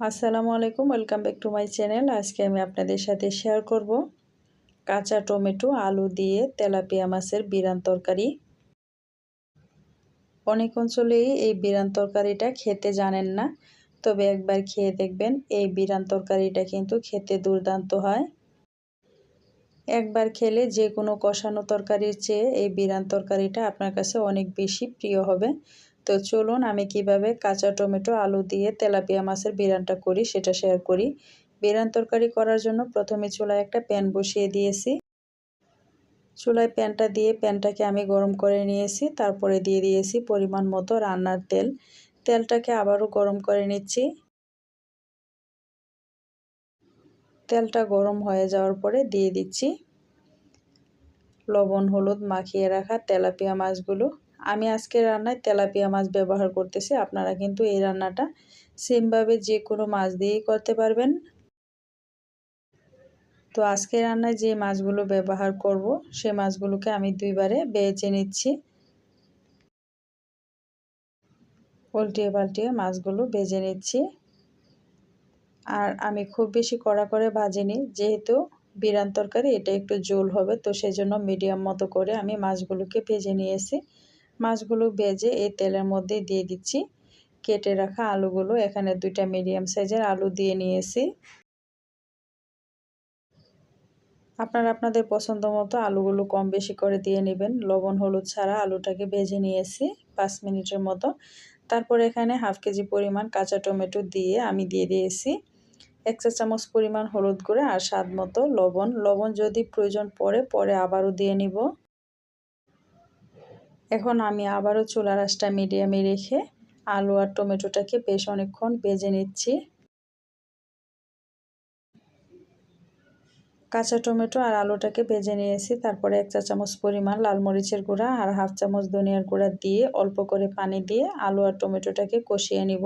আসসালামু আলাইকুম, welcome back to my channel. আজকে আমি আপনাদের সাথে শেয়ার করব কাঁচা টমেটো, আলু দিয়ে তেলাপিয়া মাছের বিরান তরকারি। অনেক অঞ্চলেই এই বিরান তরকারিটা খেতে জানেন না, তবে একবার খেয়ে দেখবেন এই বিরান তরকারিটা কিন্তু খেতে দুর্দান্ত হয়। একবার খেলে যে কোনো কষানো তরকারির চেয়ে এই বিরান তরকারিটা আপনার কাছে অনেক বেশি প্রিয় হবে। তো চলুন আমি কীভাবে কাঁচা টমেটো, আলু দিয়ে তেলাপিয়া মাছের বিরানটা করি সেটা শেয়ার করি। বিরান তরকারি করার জন্য প্রথমে চুলায় একটা প্যান বসিয়ে দিয়েছি। চুলায় প্যানটা দিয়ে প্যানটাকে আমি গরম করে নিয়েছি, তারপরে দিয়ে দিয়েছি পরিমাণ মতো রান্নার তেল। তেলটাকে আবারও গরম করে নিচ্ছি। তেলটা গরম হয়ে যাওয়ার পরে দিয়ে দিচ্ছি। লবণ, হলুদ মাখিয়ে রাখা তেলাপিয়া মাছগুলো। আমি আজকে রান্নায় তেলাপিয়া মাছ ব্যবহার করতেছি। আপনারা কিন্তু এই রান্নাটা সেমভাবে যে কোনো মাছ দিয়েই করতে পারবেন। তো আজকে রান্নায় যে মাছগুলো ব্যবহার করব, সে মাছগুলোকে আমি দুইবারে বেছে নিচ্ছি। উল্টিয়ে পাল্টিয়ে মাছগুলো বেজে নিচ্ছি। আর আমি খুব বেশি কড়া করে ভাজিনি, যেহেতু বিরান তরকারি, এটা একটু জোল হবে, তো সেজন্য মিডিয়াম মতো করে আমি মাছগুলোকে ভেজে নিয়েছি। মাছগুলো ভেজে এই তেলের মধ্যে দিয়ে দিচ্ছি। কেটে রাখা আলুগুলো, এখানে দুইটা মিডিয়াম সাইজের আলু দিয়ে নিয়েছি। আপনারা আপনাদের পছন্দ মতো আলুগুলো কম বেশি করে দিয়ে নেবেন। লবণ, হলুদ ছাড়া আলুটাকে ভেজে নিয়েছি পাঁচ মিনিটের মতো। তারপর এখানে হাফ কেজি পরিমাণ কাঁচা টমেটো দিয়ে আমি দিয়ে দিয়েছি। এক চা চামচ পরিমাণ হলুদ গুঁড়ো আর স্বাদ মতো লবণ। লবণ যদি প্রয়োজন পড়ে, পরে আবারও দিয়ে নিব। এখন আমি আবারও চুলা রাসটা মিডিয়ামে রেখে আলু আর টমেটোটাকে বেশ অনেকক্ষণ ভেজে নিচ্ছি। কাঁচা টমেটো আর আলুটাকে ভেজে নিয়েছি। তারপরে এক চা চামচ পরিমাণ লাল মরিচের গুঁড়া আর হাফ চামচ ধনিয়ার গুঁড়া দিয়ে অল্প করে পানি দিয়ে আলু আর টমেটোটাকে কষিয়ে নিব।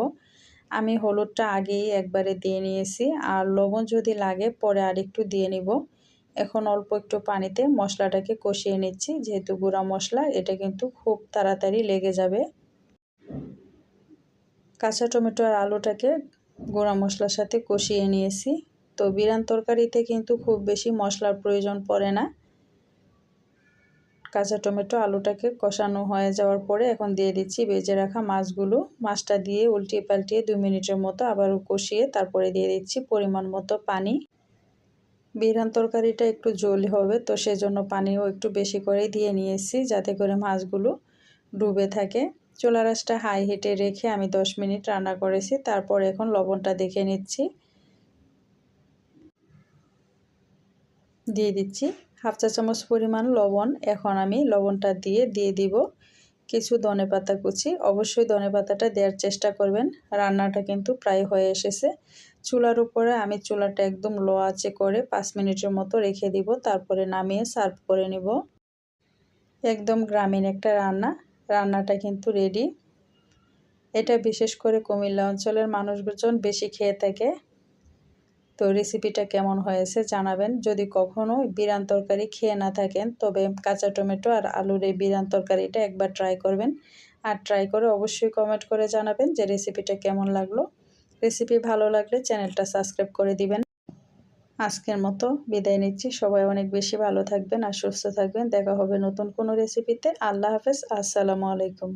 আমি হলুদটা আগেই একবারে দিয়ে নিয়েছি। আর লবণ যদি লাগে পরে আরেকটু দিয়ে নিব। এখন অল্প একটু পানিতে মশলাটাকে কষিয়ে নিচ্ছি। যেহেতু গুঁড়া মশলা, এটা কিন্তু খুব তাড়াতাড়ি লেগে যাবে। কাঁচা টমেটো আর আলুটাকে গুঁড়া মশলার সাথে কষিয়ে নিয়েছি। তো বিরান তরকারিতে কিন্তু খুব বেশি মশলার প্রয়োজন পড়ে না। কাঁচা টমেটো আলুটাকে কষানো হয়ে যাওয়ার পরে এখন দিয়ে দিচ্ছি বেজে রাখা মাছগুলো। মাছটা দিয়ে উল্টিয়ে পাল্টিয়ে দু মিনিটের মতো আবারও কষিয়ে তারপরে দিয়ে দিচ্ছি পরিমাণ মতো পানি। বিরান তরকারিটা একটু জল হবে, তো সেজন্য পানিও একটু বেশি করে দিয়ে নিয়েছি যাতে করে মাছগুলো ডুবে থাকে। চোলা রাসটা হাই হিটে রেখে আমি 10 মিনিট রান্না করেছি, তারপর এখন লবণটা দেখে নিচ্ছি। দিয়ে দিচ্ছি হাফ চা চামচ পরিমাণ লবণ, এখন আমি লবণটা দিয়ে দিয়ে দিব কিছু ধনে পাতা কুচি। অবশ্যই ধনে পাতাটা দেওয়ার চেষ্টা করবেন, রান্নাটা কিন্তু প্রায় হয়ে এসেছে। চুলার উপরে আমি চুলাটা একদম লো আঁচে করে পাঁচ মিনিটের মতো রেখে দিব, তারপরে নামিয়ে সার্ভ করে নিব। একদম গ্রামীণ একটা রান্না, রান্নাটা কিন্তু রেডি এটা বিশেষ করে কুমিল্লা অঞ্চলের মানুষজন বেশি খেয়ে থাকে। তো রেসিপিটা কেমন হয়েছে জানাবেন। যদি কখনও বিরান তরকারি খেয়ে না থাকেন, তবে কাঁচা টমেটো আর আলুর এই বিরান তরকারিটা একবার ট্রাই করবেন। আর ট্রাই করে অবশ্যই কমেন্ট করে জানাবেন যে রেসিপিটা কেমন লাগল। রেসিপি ভালো লাগলে চ্যানেলটা সাবস্ক্রাইব করে দিবেন। আজকের মতো বিদায় নিচ্ছি। সবাই অনেক বেশি ভালো থাকবেন আর সুস্থ থাকবেন। দেখা হবে নতুন কোনো রেসিপিতে। আল্লাহ হাফেজ। আসসালামু আলাইকুম।